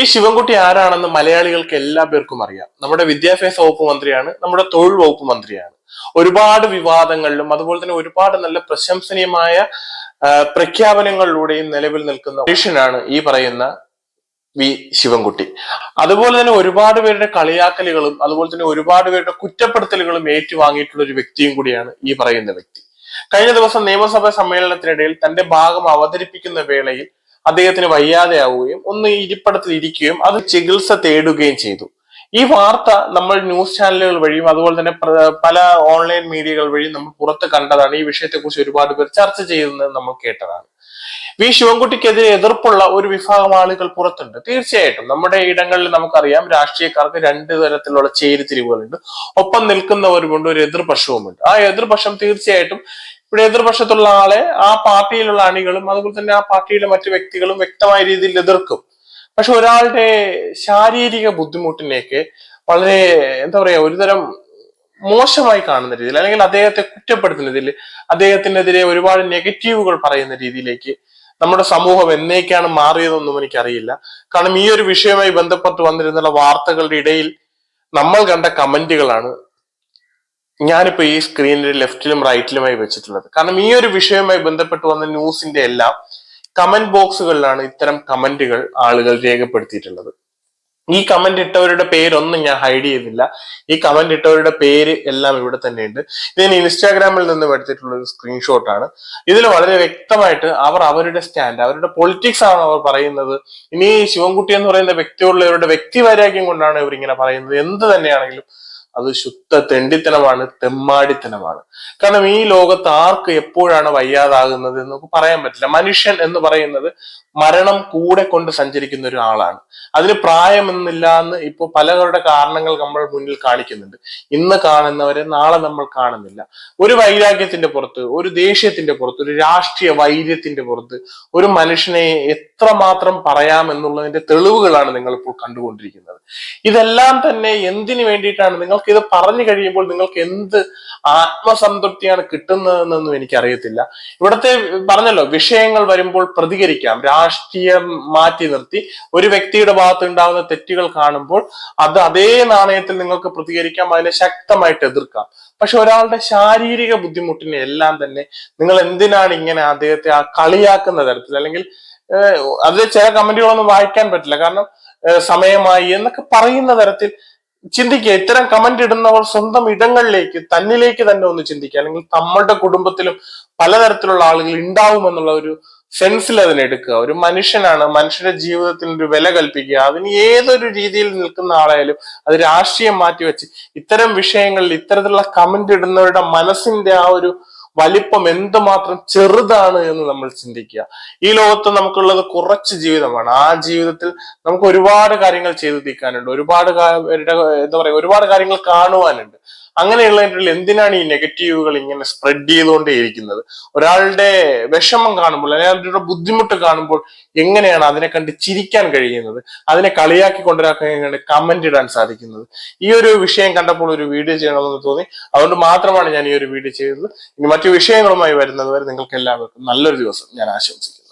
ഈ ശിവൻകുട്ടി ആരാണെന്ന് മലയാളികൾക്ക് എല്ലാ പേർക്കും അറിയാം. നമ്മുടെ വിദ്യാഭ്യാസ വകുപ്പ് മന്ത്രിയാണ് നമ്മുടെ തൊഴിൽ വകുപ്പ് മന്ത്രിയാണ്. ഒരുപാട് വിവാദങ്ങളിലും അതുപോലെ തന്നെ ഒരുപാട് നല്ല പ്രശംസനീയമായ പ്രഖ്യാപനങ്ങളിലൂടെയും നിലവിൽ നിൽക്കുന്ന മനുഷ്യനാണ് ഈ പറയുന്ന വി ശിവൻകുട്ടി. അതുപോലെ തന്നെ ഒരുപാട് പേരുടെ കളിയാക്കലുകളും അതുപോലെ തന്നെ ഒരുപാട് പേരുടെ കുറ്റപ്പെടുത്തലുകളും ഏറ്റുവാങ്ങിയിട്ടുള്ള ഒരു വ്യക്തിയും കൂടിയാണ് ഈ പറയുന്ന വ്യക്തി. കഴിഞ്ഞ ദിവസം നിയമസഭാ സമ്മേളനത്തിനിടയിൽ തന്റെ ഭാഗം അവതരിപ്പിക്കുന്ന വേളയിൽ അദ്ദേഹത്തിന് വയ്യാതെയാവുകയും ഒന്ന് ഇരിപ്പിടത്തിൽ ഇരിക്കുകയും അത് ചികിത്സ തേടുകയും ചെയ്തു. ഈ വാർത്ത നമ്മൾ ന്യൂസ് ചാനലുകൾ വഴിയും അതുപോലെ തന്നെ പല ഓൺലൈൻ മീഡിയകൾ വഴിയും നമ്മൾ പുറത്ത് കണ്ടതാണ്. ഈ വിഷയത്തെക്കുറിച്ച് ഒരുപാട് പേർ ചർച്ച ചെയ്യുന്നത് നമ്മൾ കേട്ടതാണ്. വി ശിവൻകുട്ടിക്കെതിരെ എതിർപ്പുള്ള ഒരു വിഭാഗം ആളുകൾ പുറത്തുണ്ട്. തീർച്ചയായിട്ടും നമ്മുടെ ഇടങ്ങളിൽ നമുക്കറിയാം രാഷ്ട്രീയക്കാർക്ക് രണ്ട് തരത്തിലുള്ള ചേരിതിരിവുകളുണ്ട്. ഒപ്പം നിൽക്കുന്നവരുമുണ്ട് ഒരു എതിർപക്ഷവുമുണ്ട്. ആ എതിർപക്ഷം തീർച്ചയായിട്ടും ഇവിടെ എതിർപക്ഷത്തുള്ള ആളെ ആ പാർട്ടിയിലുള്ള അണികളും അതുപോലെ തന്നെ ആ പാർട്ടിയിലെ മറ്റു വ്യക്തികളും വ്യക്തമായ രീതിയിൽ എതിർക്കും. പക്ഷെ ഒരാളുടെ ശാരീരിക ബുദ്ധിമുട്ടിനെയൊക്കെ വളരെ എന്താ പറയാ ഒരുതരം മോശമായി കാണുന്ന രീതിയിൽ അല്ലെങ്കിൽ അദ്ദേഹത്തെ കുറ്റപ്പെടുത്തുന്ന രീതിയിൽ അദ്ദേഹത്തിനെതിരെ ഒരുപാട് നെഗറ്റീവുകൾ പറയുന്ന രീതിയിലേക്ക് നമ്മുടെ സമൂഹം എന്നേക്കാണ് മാറിയതെന്നും എനിക്കറിയില്ല. കാരണം ഈ ഒരു വിഷയവുമായി ബന്ധപ്പെട്ട് വന്നിരുന്ന വാർത്തകളുടെ ഇടയിൽ നമ്മൾ കണ്ട കമന്റുകളാണ് ഞാനിപ്പോ ഈ സ്ക്രീനിൽ ലെഫ്റ്റിലും റൈറ്റിലുമായി വെച്ചിട്ടുള്ളത്. കാരണം ഈ ഒരു വിഷയവുമായി ബന്ധപ്പെട്ട് വന്ന ന്യൂസിന്റെ എല്ലാം കമന്റ് ബോക്സുകളിലാണ് ഇത്തരം കമന്റുകൾ ആളുകൾ രേഖപ്പെടുത്തിയിട്ടുള്ളത്. ഈ കമന്റ് ഇട്ടവരുടെ പേരൊന്നും ഞാൻ ഹൈഡ് ചെയ്തില്ല. ഈ കമന്റ് ഇട്ടവരുടെ പേര് എല്ലാം ഇവിടെ തന്നെയുണ്ട്. ഇതിന് ഇൻസ്റ്റാഗ്രാമിൽ നിന്ന് എടുത്തിട്ടുള്ള ഒരു സ്ക്രീൻഷോട്ട് ആണ്. ഇതിൽ വളരെ വ്യക്തമായിട്ട് അവർ അവരുടെ സ്റ്റാൻഡ് അവരുടെ പൊളിറ്റിക്സ് ആണ് അവർ പറയുന്നത്. ഇനി ശിവൻകുട്ടി എന്ന് പറയുന്ന വ്യക്തിയുള്ളവരുടെ വ്യക്തി വൈരാഗ്യം കൊണ്ടാണ് ഇവർ ഇങ്ങനെ പറയുന്നത്. എന്ത് തന്നെയാണെങ്കിലും അത് ശുദ്ധ തെണ്ടിത്തനമാണ് തെമ്മാടിത്തനമാണ്. കാരണം ഈ ലോകത്ത് ആർക്ക് എപ്പോഴാണ് വയ്യാതാകുന്നത് എന്ന് നമുക്ക് പറയാൻ പറ്റില്ല. മനുഷ്യൻ എന്ന് പറയുന്നത് മരണം കൂടെ കൊണ്ട് സഞ്ചരിക്കുന്ന ഒരാളാണ് അതിന് പ്രായമെന്നില്ല എന്ന് ഇപ്പൊ പലവരുടെ കാരണങ്ങൾ നമ്മൾ മുന്നിൽ കാണിക്കുന്നുണ്ട്. ഇന്ന് കാണുന്നവരെ നാളെ നമ്മൾ കാണുന്നില്ല. ഒരു വൈരാഗ്യത്തിന്റെ പുറത്ത് ഒരു ദേഷ്യത്തിന്റെ പുറത്ത് ഒരു രാഷ്ട്രീയ വൈര്യത്തിന്റെ പുറത്ത് ഒരു മനുഷ്യനെ എത്രമാത്രം പറയാം എന്നുള്ളതിന്റെ തെളിവുകളാണ് നിങ്ങൾ ഇപ്പോൾ കണ്ടുകൊണ്ടിരിക്കുന്നത്. ഇതെല്ലാം തന്നെ എന്തിനു വേണ്ടിയിട്ടാണ്? നിങ്ങൾക്ക് ഇത് പറഞ്ഞു കഴിയുമ്പോൾ നിങ്ങൾക്ക് എന്ത് ആത്മസംതൃപ്തിയാണ് കിട്ടുന്നതെന്നൊന്നും എനിക്കറിയത്തില്ല. ഇവിടുത്തെ പറഞ്ഞല്ലോ വിഷയങ്ങൾ വരുമ്പോൾ പ്രതികരിക്കാം. രാഷ്ട്രീയം മാറ്റി നിർത്തി ഒരു വ്യക്തിയുടെ ഭാഗത്ത് ഉണ്ടാകുന്ന തെറ്റുകൾ കാണുമ്പോൾ അത് അതേ നാണയത്തിൽ നിങ്ങൾക്ക് പ്രതികരിക്കാം അതിനെ ശക്തമായിട്ട് എതിർക്കാം. പക്ഷെ ഒരാളുടെ ശാരീരിക ബുദ്ധിമുട്ടിനെ എല്ലാം തന്നെ നിങ്ങൾ എന്തിനാണ് ഇങ്ങനെ അദ്ദേഹത്തെ ആ കളിയാക്കുന്ന തരത്തിൽ? അല്ലെങ്കിൽ അതിൽ ചില കമന്റുകളൊന്നും വായിക്കാൻ പറ്റില്ല. കാരണം സമയമായി എന്നൊക്കെ പറയുന്ന തരത്തിൽ ചിന്തിക്കുക. ഇത്തരം കമന്റ് ഇടുന്നവർ സ്വന്തം ഇടങ്ങളിലേക്ക് തന്നിലേക്ക് തന്നെ ഒന്ന് ചിന്തിക്കുക. അല്ലെങ്കിൽ നമ്മളുടെ കുടുംബത്തിലും പലതരത്തിലുള്ള ആളുകൾ ഉണ്ടാവുമെന്നുള്ള ഒരു സെൻസിൽ അതിനെടുക്കുക ഒരു മനുഷ്യനാണ് മനുഷ്യന്റെ ജീവിതത്തിന് ഒരു വില കൽപ്പിക്കുക. അതിന് ഏതൊരു രീതിയിൽ നിൽക്കുന്ന ആളായാലും അത് രാഷ്ട്രീയം മാറ്റിവെച്ച് ഇത്തരം വിഷയങ്ങളിൽ ഇത്തരത്തിലുള്ള കമന്റ് ഇടുന്നവരുടെ മനസ്സിന്റെ ആ ഒരു വലിപ്പം എന്തുമാത്രം ചെറുതാണ് എന്ന് നമ്മൾ ചിന്തിക്കുക. ഈ ലോകത്ത് നമുക്കുള്ളത് കുറച്ച് ജീവിതമാണ്. ആ ജീവിതത്തിൽ നമുക്ക് ഒരുപാട് കാര്യങ്ങൾ ചെയ്തു തീർക്കാനുണ്ട്. ഒരുപാട് എന്താ പറയുക ഒരുപാട് കാര്യങ്ങൾ കാണുവാനുണ്ട്. അങ്ങനെയുള്ളതിൽ എന്തിനാണ് ഈ നെഗറ്റീവുകൾ ഇങ്ങനെ സ്പ്രെഡ് ചെയ്തുകൊണ്ടേയിരിക്കുന്നത്? ഒരാളുടെ വിഷമം കാണുമ്പോൾ അവരുടെ ബുദ്ധിമുട്ട് കാണുമ്പോൾ എങ്ങനെയാണ് അതിനെ കണ്ട് ചിരിക്കാൻ കഴിയുന്നത്? അതിനെ കളിയാക്കി കൊണ്ടുവരാൻ കമന്റ് ഇടാൻ സാധിക്കുന്നത്? ഈ ഒരു വിഷയം കണ്ടപ്പോൾ ഒരു വീഡിയോ ചെയ്യണമെന്ന് തോന്നി. അതുകൊണ്ട് മാത്രമാണ് ഞാൻ ഈ ഒരു വീഡിയോ ചെയ്തത്. ഇനി മറ്റു വിഷയങ്ങളുമായി വരുന്നത് വരെ നിങ്ങൾക്ക് എല്ലാവർക്കും നല്ലൊരു ദിവസം ഞാൻ ആശംസിക്കുന്നു.